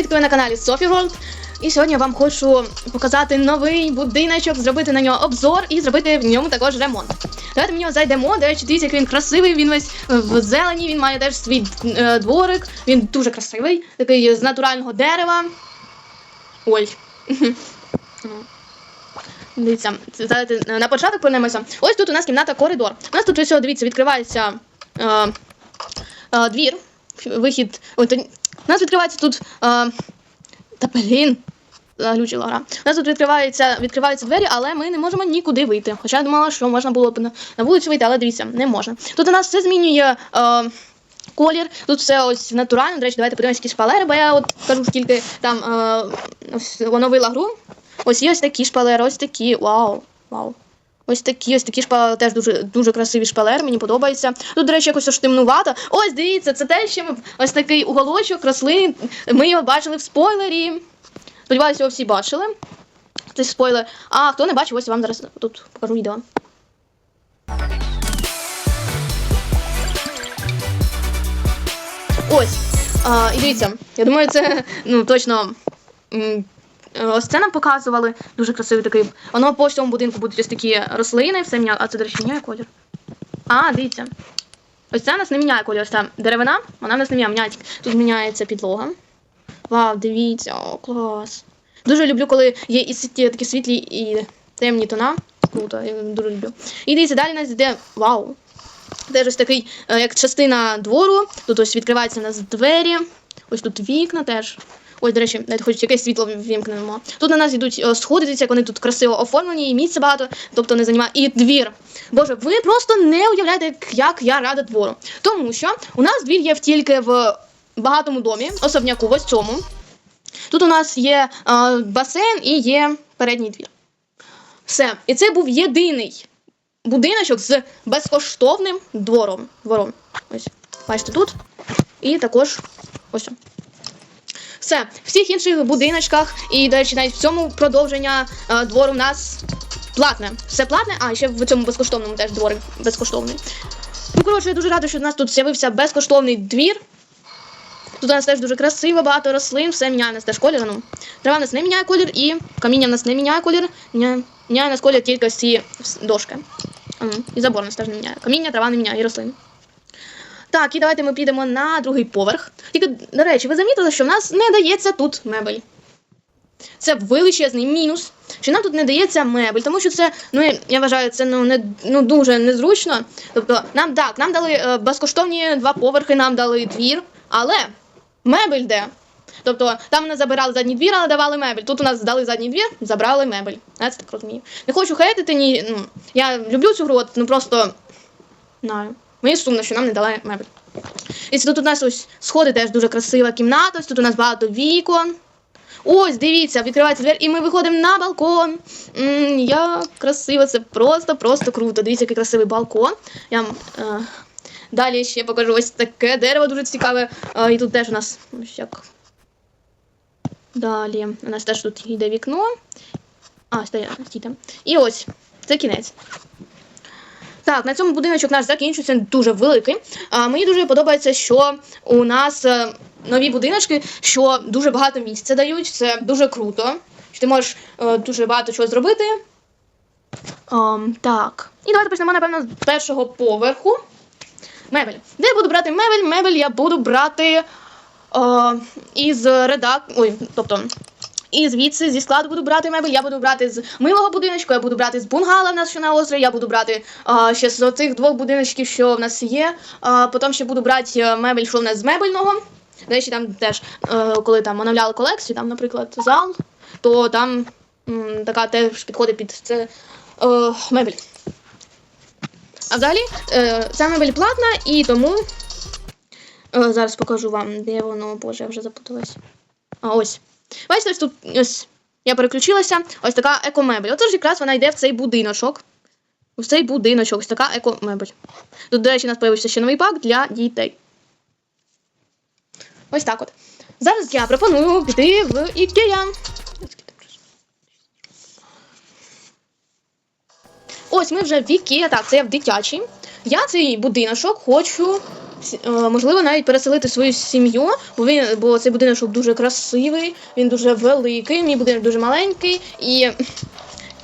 Привіт, ви на каналі Софі World. І сьогодні я вам хочу показати новий будиночок, зробити на нього обзор і зробити в ньому також ремонт. Давайте в нього зайдемо. До речі, дивіться, як він красивий, він весь в зелені, він має теж свій е, дворик. Він дуже красивий, такий з натурального дерева. Ой. Дивіться, давайте е, на початок повернемося. Ось тут у нас кімната коридор. У нас тут ось, дивіться, відкривається е, е, двір, вихід. У нас відкривається тут. Е, та блін. Заглючила гра. У нас тут відкриваються, відкриваються двері, але ми не можемо нікуди вийти. Хоча я думала, що можна було б на, на вулицю вийти, але дивіться, не можна. Тут у нас все змінює е, колір. Тут все ось натурально. До речі, давайте подивимось якісь шпалери, бо я от кажу, скільки там е, ось оновила гру. Ось є ось такі шпалери, ось такі. Вау. Вау. Ось такі, ось такі шпалери, теж дуже, дуже красиві шпалери, мені подобається. Тут, до речі, якось аж темнувато. Ось дивіться, це те, що ми ось такий уголочок рослин. Ми його бачили в спойлері. Сподіваюся, його всі бачили. Це спойлер. А хто не бачив, ось вам зараз тут покажу відео. Ось. А, і дивіться, я думаю, це ну, точно. М, е, Ось це нам показували. Дуже красивий такий. Воно по всьому будинку будуть ось такі рослини, все міняє. А це, до речі, міняє колір. А, дивіться. Ось це у нас не міняє колір. Ось ця деревина, вона в нас не міняє. міняє. Тут міняється підлога. Вау, дивіться, о, клас. Дуже люблю, коли є і такі світлі і темні тона. Круто, я дуже люблю. І дивіться, далі у нас йде. Вау. Теж ось такий, е, як частина двору. Тут ось відкриваються у нас двері. Ось тут вікна теж. Ось, до речі, навіть хоч якесь світло вімкнемо. Тут на нас йдуть е, сходи, дивіться, як вони тут красиво оформлені, і місця багато, тобто не займає. І двір. Боже, ви просто не уявляєте, як- я рада двору. Тому що у нас двір є тільки в багатому домі, особняку, ось цьому. Тут у нас є е, басейн і є передній двір. Все. І це був єдиний будиночок з безкоштовним двором. двором. Ось, бачите, тут. І також ось. Все, в всіх інших будиночках, і, до речі, навіть в цьому продовження е, двору у нас платне. Все платне, а ще в цьому безкоштовному теж дворик безкоштовний. Ну, коротше, я дуже рада, що у нас тут з'явився безкоштовний двір. Тут у нас теж дуже красиво, багато рослин, все міняє у нас теж колір. Ну. Трава у нас не міняє колір, і каміння в нас не міняє колір. Міняє, у нас колір тільки ці дошки. Ну, І забор нас теж не міняє. Каміння, трава не міняє, і рослини. Так, і давайте ми підемо на другий поверх. Тільки, до речі, ви замітили, що в нас не дається тут мебель. Це величезний мінус, що нам тут не дається мебель, тому що це, ну я- вважаю, це ну не ну дуже незручно. Тобто, нам так, нам дали е, безкоштовні два поверхи, нам дали двір, але мебель де? Тобто там не забирали задній двір, але давали мебель. Тут у нас здали задній двір, забрали мебель. Я це так розумію. Не хочу хейтити, ні. Ну, я люблю цю гру, от, ну просто знаю. Мені сумно, що нам не дали мебель. І тут у нас ось сходи теж дуже красива кімната. Ось тут у нас багато вікон. Ось, дивіться, відкривається двері, і ми виходимо на балкон. м як красиво, це просто, просто круто. Дивіться, який красивий балкон. Я вам е, далі ще покажу ось таке дерево дуже цікаве. Е, і тут теж у нас ось як. Далі. У нас теж тут йде вікно. А, стійте. І ось, це кінець. Так, на цьому будиночок наш закінчується дуже великий. А, мені дуже подобається, що у нас е, нові будиночки, що дуже багато місця дають. Це дуже круто. Що ти можеш е, дуже багато чого зробити. Ем, так. І давайте почнемо, напевно, з першого поверху. Мебель. Де я буду брати мебель? Мебель я буду брати е, із редак. Ой, тобто. І звідси зі складу буду брати мебель, я буду брати з милого будиночку, я буду брати з бунгала в нас, що на острові, я буду брати а, ще з цих двох будиночків, що в нас є. А, потім ще буду брати е, мебель, що в нас з мебельного. До речі, там теж, е, коли там оновляли колекцію, там, наприклад, зал, то там м, така теж підходить під це е, мебель. А взагалі, е, ця мебель платна і тому. Зараз покажу вам, де воно, боже, я вже запуталась. А ось. Бачите, ось тут ось я переключилася, ось така екомебель. Отож якраз вона йде в цей будиночок. В цей будиночок, ось така екомебель. Тут, до речі, у нас з'явився ще новий пак для дітей. Ось так от. Зараз я пропоную піти в Ікея. Ось ми вже в Ікея, так, це я в дитячий. Я цей будиночок хочу можливо, навіть переселити свою сім'ю, бо він, бо цей будиночок дуже красивий, він дуже великий, мій будинок дуже маленький, і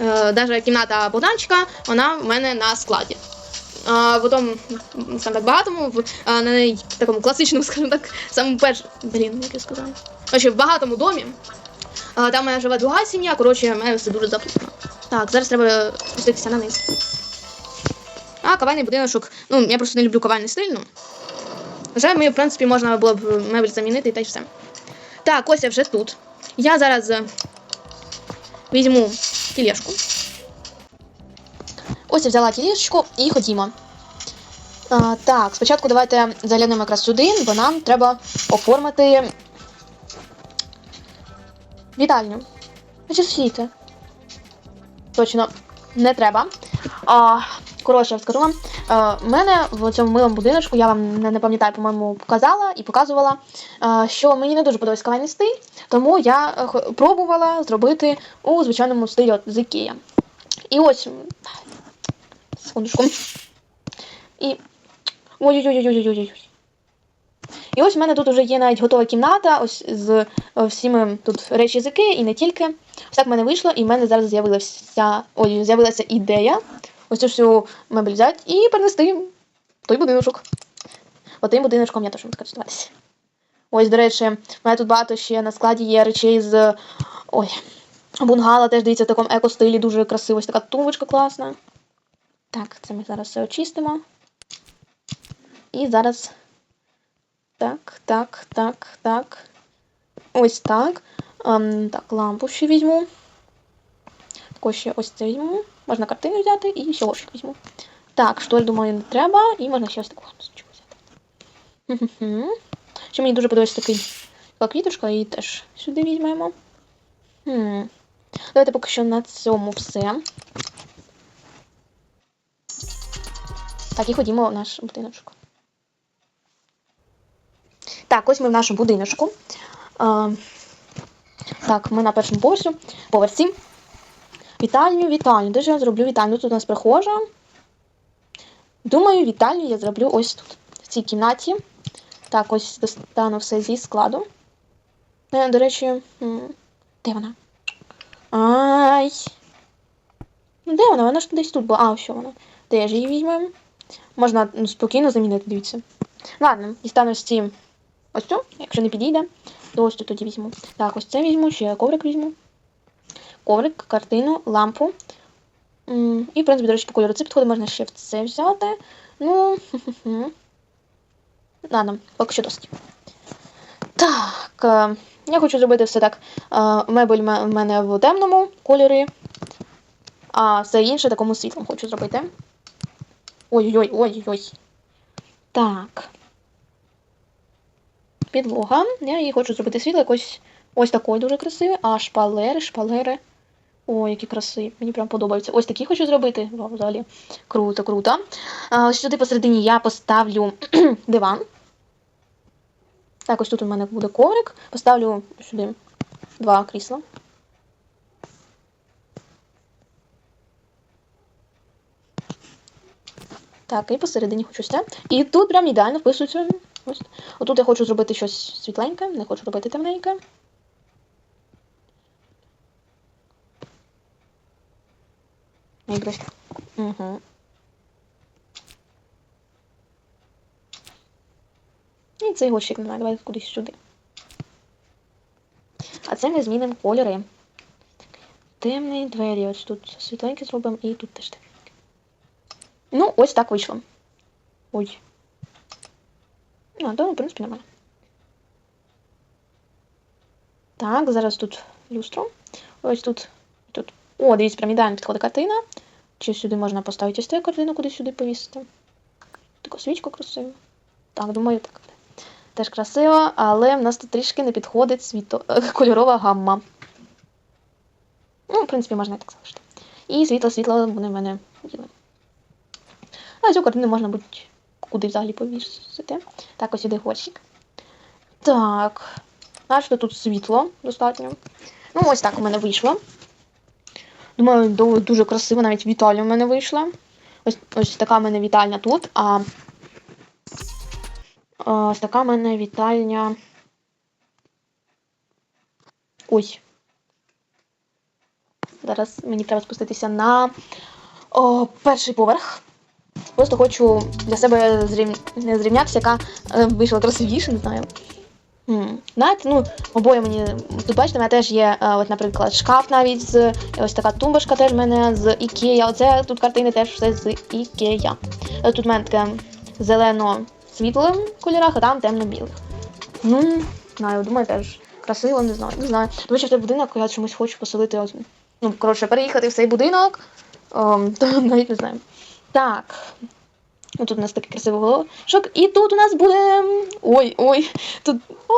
е, навіть кімната Богданчика, вона в мене на складі. А потім, м, скажімо так, багатому, в а, на такому класичному, скажімо так, самому першому, блін, як я сказала. Коротше, в багатому домі. А, там мене живе друга сім'я, коротше, в мене все дуже заплутано. Так, зараз треба спуститися на низ. А, кавальний будиночок. Ну, я просто не люблю кавальний стиль, ну. Вже ми, в принципі, можна було б мебель замінити та й все. Так, ось я вже тут. Я зараз е, візьму тілешку. Ось я взяла тілешку і ходімо. А, так, спочатку давайте заглянемо якраз сюди, бо нам треба оформити вітальню. Значить, світи. Точно, не треба. А, коротше, я скажу вам. Е, в мене в цьому милому будиночку, я вам не, пам'ятаю, по-моєму, показала і показувала, е, що мені не дуже подобається кавайний стиль, тому я е, пробувала зробити у звичайному стилі от, з Ікея. І ось. Секундочку. І. Ой-ой-ой-ой-ой-ой. І ось в мене тут вже є навіть готова кімната, ось з всіми тут речі Ікеї, і не тільки. Ось так в мене вийшло, і в мене зараз з'явилася, з'явилася ідея ось цю всю мебель взяти і перенести той будиночок. От тим будиночком я теж можу користуватися. Ось, до речі, в мене тут багато ще на складі є речей з. Ой, бунгала теж дивіться в такому еко-стилі, дуже красиво. Ось така тумбочка класна. Так, це ми зараз все очистимо. І зараз. Так, так, так, так. Ось так. Ем, так, лампу ще візьму. Також ще ось це візьму. Можна картину взяти і ще ложку візьму. Так, штоль, думаю, не треба. І можна ще ось таку лампочку взяти. Ще мені дуже подобається такий квіточка, її теж сюди візьмемо. Давайте поки що на цьому все. Так, і ходімо в наш будиночок. Так, ось ми в нашому будиночку. Так, ми на першому поверсі. Поверсі. Вітальню, вітальню. Де ж я зроблю вітальню? Тут у нас прихожа. Думаю, вітальню я зроблю ось тут, в цій кімнаті. Так, ось достану все зі складу. Е, До речі, де вона? Ай. Ну, де вона? Вона ж десь тут була. А, що вона. Теж її візьмемо. Можна ну, спокійно замінити, дивіться. Ладно, дістану з цим ось цю, якщо не підійде, то ось тут тоді візьму. Так, ось це візьму, ще коврик візьму. Коврик, картину, лампу. І, в принципі, до речі, по кольору це підходить, можна ще в це взяти. Ну. Ладно, поки що досить. Так, е, я хочу зробити все так. Е, Мебель ме- в мене в темному кольорі, а все інше такому світлому хочу зробити. Ой-ой-ой, ой-ой. Так. Підлога. Я її хочу зробити світло якось ось такої дуже красиве. А шпалери, шпалери. Ой, які красиві. Мені прям подобаються. Ось такі хочу зробити. Вау, взагалі. Круто, круто. Ось сюди посередині я поставлю диван. Так, ось тут у мене буде коврик. Поставлю сюди два крісла. Так, і посередині хочу це. І тут прям ідеально вписується. Ось. Отут я хочу зробити щось світленьке, не хочу робити темненьке. Найкраще. Угу. І цей горщик немає, давай кудись сюди. А це ми змінимо кольори. Темні двері. Ось тут світленьке зробимо і тут теж темненьке. Ну, ось так вийшло. Ой. А, то, в принципі, нормально. Так, зараз тут люстро. Ось тут. О, дивіться, прям ідеально підходить картина. Чи сюди можна поставити ось цю картину, куди сюди повісити. Таку свічку красиву. Так, думаю, так. Теж красиво, але в нас тут трішки не підходить світо... кольорова гамма. Ну, в принципі, можна і так залишити. І світло-світло буде в мене білим. А цю картину можна будь куди взагалі повісити. Так, ось іде горщик. Так. Бачите, тут світло достатньо. Ну, ось так у мене вийшло. Думаю, дуже красиво, навіть вітальня у мене вийшла. Ось, ось така в мене вітальня тут, а Ось така в мене вітальня. Ой. Зараз мені треба спуститися на о, перший поверх. Просто хочу для себе зрів... зрівнятися, яка е, вийшла красивіше, не знаю. Знаєте, ну, обоє мені. Тут бачите, у мене теж є, е, от, наприклад, шкаф навіть з ось така тумбочка теж в мене з Ікея. Оце тут картини теж все з Ікея. Е, Тут в мене таке зелено-світлим кольорах, а там темно-білих. Ну, знаю, думаю, теж красиво, не знаю. Не знаю. Тому що в цей будинок я чомусь хочу поселити. Ну, коротше, переїхати в цей будинок. Ем, то навіть не знаю. Так. Ну, тут у нас такий красивий головшок. І тут у нас буде. Ой, ой, тут. О,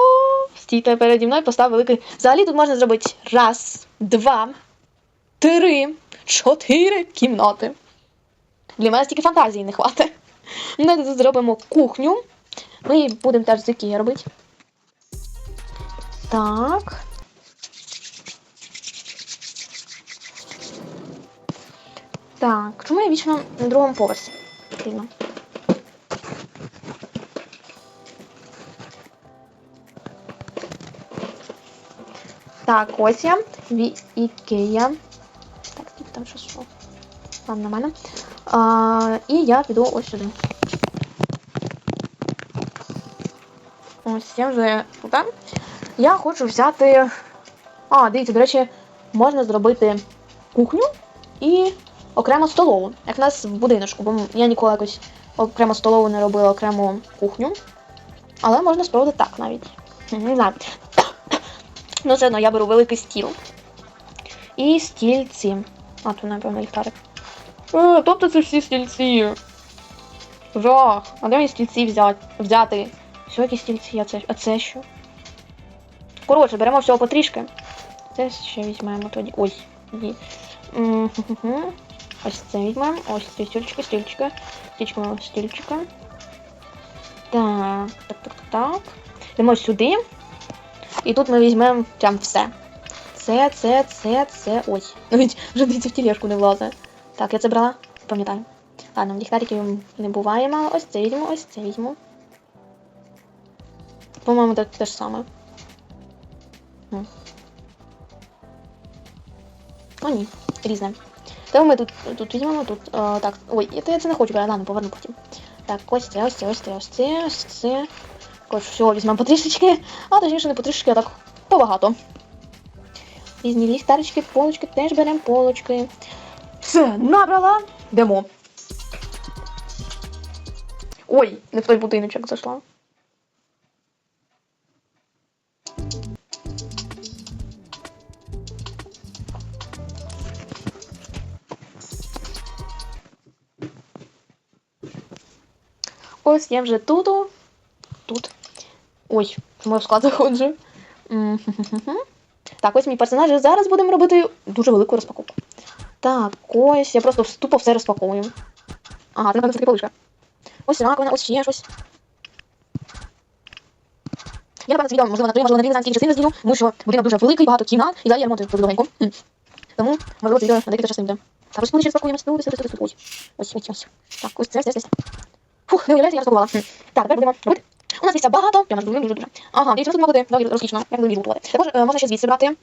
стійте переді мною, постав великий. Взагалі тут можна зробити раз, два, три, чотири кімнати. Для мене стільки фантазії не хватить. Ми тут зробимо кухню. Ми будемо теж з Ікеї робити. Так. Так, чому я вічно на другому поверсі? Дивно. Так, ось я в Ікея. Так, скільки там щось що? Ладно, мене. А, і я піду ось сюди. Ось я вже тут. Я хочу взяти. А, дивіться, до речі, можна зробити кухню і окремо столову, як в нас в будиночку, бо я ніколи якось окремо столову не робила окрему кухню. Але можна спробувати так навіть. Не знаю. Ну, все одно я беру великий стіл. І стільці. А, тут, напевно, ліхтарик. Е, тобто це всі стільці. Жах. А де мені стільці взяти? взяти? Що які стільці, а це, а це що? Коротше, беремо всього потрішки. Це ще візьмемо тоді. Ой. М. Ось це візьмемо. Ось ці стільчики, стільчики. Стільчика, стільчика. Так, так, так, так. Йдемо сюди. І тут ми візьмемо прям все. Це, це, це, це. Ось. Навіть вже в тележку не влазить. Так, я це брала, пам'ятаю. Ладно, ліхтариків не буває мало. Ось це візьму, ось це візьму. По-моєму, це те ж саме. О, ні, різне. Тому ми тут, тут візьмемо, тут. О, так, ой, я, я це не хочу брати, ладно, поверну потім. Так, ось це, ось це, ось це, ось це, ось це. Коротше, всього візьмемо по трішечки, а точніше не по трішечки, а так побагато. Різні ліхтарички, полочки, теж беремо полочки. Все, набрала. Йдемо. Ой, не в той будиночок зайшла. Ось я вже тут. Тут. Ой, в склад заходжу. Так, ось мій персонаж. Зараз будемо робити дуже велику розпаковку. Так, ось я просто тупо все розпаковую. Ага, це напевно полишка. Ось раковина, ось ще щось. Я напевно це відео, можливо, на три, можливо, на дві, не знаю, скільки частин розділю, тому що будинок дуже великий, багато кімнат, і далі я ремонтую дуже довгенько. Тому, можливо, це відео на декілька частин буде. Так, ось ми ще розпакуємось. розпакуємо. Ось, ось, ось, ось. Ось, ось, ось. Так, ось це, це, це. Фух, не уявляєте, я розпакувала. Так, тепер будемо робити. У нас місця багато, прямо дуже, дуже, дуже. Ага, дивіться, тут буде доволі розкішно, як ви готувати. Також е, можна ще звідси брати.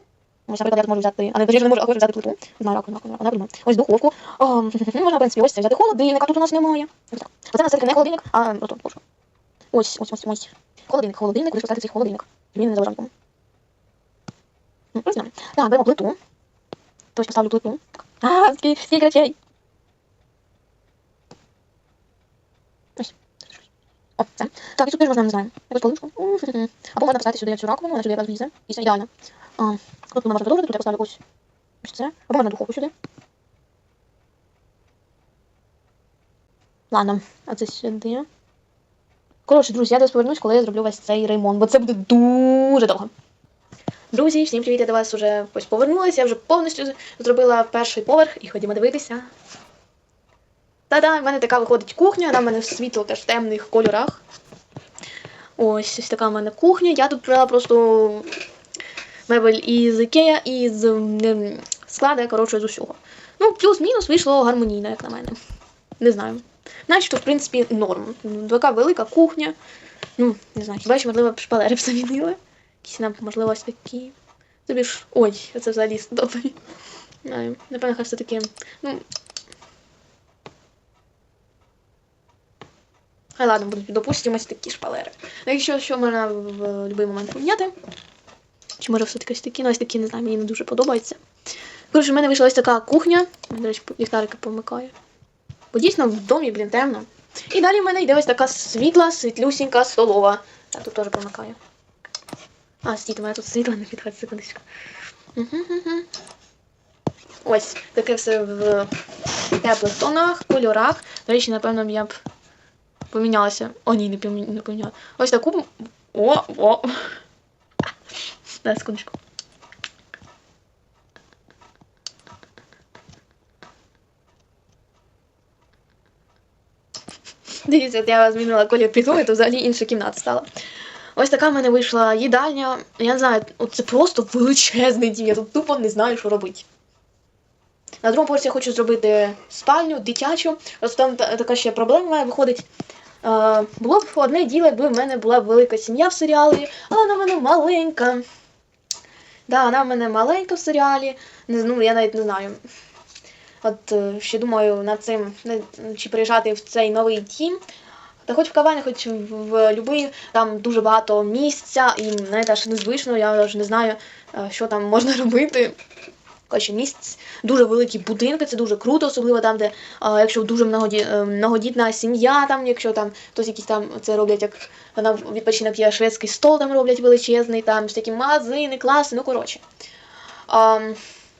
Ось, наприклад, я можу взяти, а не не можу, а хочу взяти плиту. Знаю, раковину, раковину, вона придумала. Ось духовку. О, можна, в принципі, ось це взяти холодильник, а тут у нас немає. Ось так. Оце у нас все-таки не холодильник, а ото, ложка. Ось, ось, ось, ось. Холодильник, холодильник, куди поставити цей холодильник. Він не заважав нікому. Так, беремо плиту. Ось поставлю плиту. А, скільки речей. О, це. Так, і тут теж можна, не знаю, якусь поличку. Або можна поставити сюди цю раковину, вона сюди якраз влізе. І це ідеально. А, тут можна продовжити, тут я поставлю ось це. Або можна духовку сюди. Ладно, а це сюди. Коротше, друзі, я до вас повернусь, коли я зроблю весь цей ремонт, бо це буде дуже довго. Друзі, всім привіт, я до вас вже ось повернулася, я вже повністю зробила перший поверх і ходімо дивитися. Та-да, в мене така виходить кухня, вона в мене світло теж в темних кольорах. Ось ось така в мене кухня. Я тут брала просто мебель із Ікея, із ем, склада, коротше, з усього. Ну, плюс-мінус вийшло гармонійно, як на мене. Не знаю. Начебто, в принципі, норм. Така велика кухня. Ну, не знаю, хіба що, можливо, шпалери б замінили. Якісь нам, можливо, ось такі. Тобі ж. Ой, це взагалі. Знаю. Напевно, хай все-таки. Ну. Хай ладно, будуть, допустимо, такі шпалери. Ну, якщо що можна в будь-який момент поміняти. Чи може все-таки ось такі, ну ось такі, не знаю, мені не дуже подобається. Коротше, в мене вийшла ось така кухня. До речі, ліхтарики помикаю. Бо дійсно в домі, блін, темно. І далі в мене йде ось така світла, світлюсінька столова. Так, тут теж помикаю. А, стійте, у мене тут світло не підходить, секундочку. Ось, таке все в теплих тонах, кольорах. До речі, напевно, я б помінялася. О, ні, не помі- не поміняла. Ось таку. О, о. Дай секундочку. Дивіться, я змінила колір підлоги, то взагалі інша кімната стала. Ось така в мене вийшла їдальня. Я не знаю, це просто величезний дім. Я тут тупо не знаю, що робити. На другому поверсі я хочу зробити спальню, дитячу. Ось там така ще проблема виходить. Е, було б одне діло, якби в мене була велика сім'я в серіалі, але вона в мене маленька. Да, вона в мене маленька в серіалі. Не, ну, я навіть не знаю. От е, ще думаю над цим, чи приїжджати в цей новий дім. Та хоч в кавані, хоч в, любий, там дуже багато місця, і навіть аж незвично, я аж не знаю, е, що там можна робити. Коротше, місць, дуже великі будинки, це дуже круто, особливо там, де а, якщо дуже е, многодітна сім'я, там, якщо там хтось якісь там це роблять, як на відпочинок є шведський стол, там роблять величезний, там всякі магазини, класи, ну коротше. А,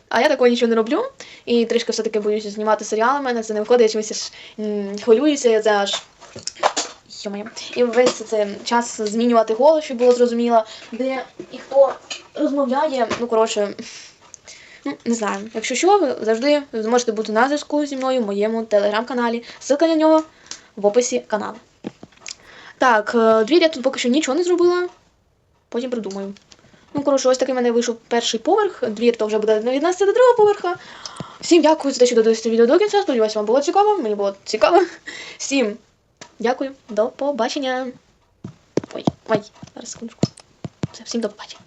а я такого нічого не роблю. І трішки все-таки боюся знімати серіали. Мене це не виходить, я чомусь аж хвилююся, я це аж. І весь це час змінювати голос, щоб було зрозуміло, де і хто розмовляє. Ну, коротше, не знаю. Якщо що, ви завжди зможете бути на зв'язку зі мною в моєму телеграм-каналі. Ссылка на нього в описі каналу. Так, е, двір я тут поки що нічого не зробила. Потім придумаю. Ну, коротше, ось такий в мене вийшов перший поверх. Двір то вже буде від нас до другого поверха. Всім дякую за те, що додивилися відео до кінця. Сподіваюся, вам було цікаво. Мені було цікаво. Всім дякую, до побачення. Ой, ой, зараз секундочку. Всім до побачення.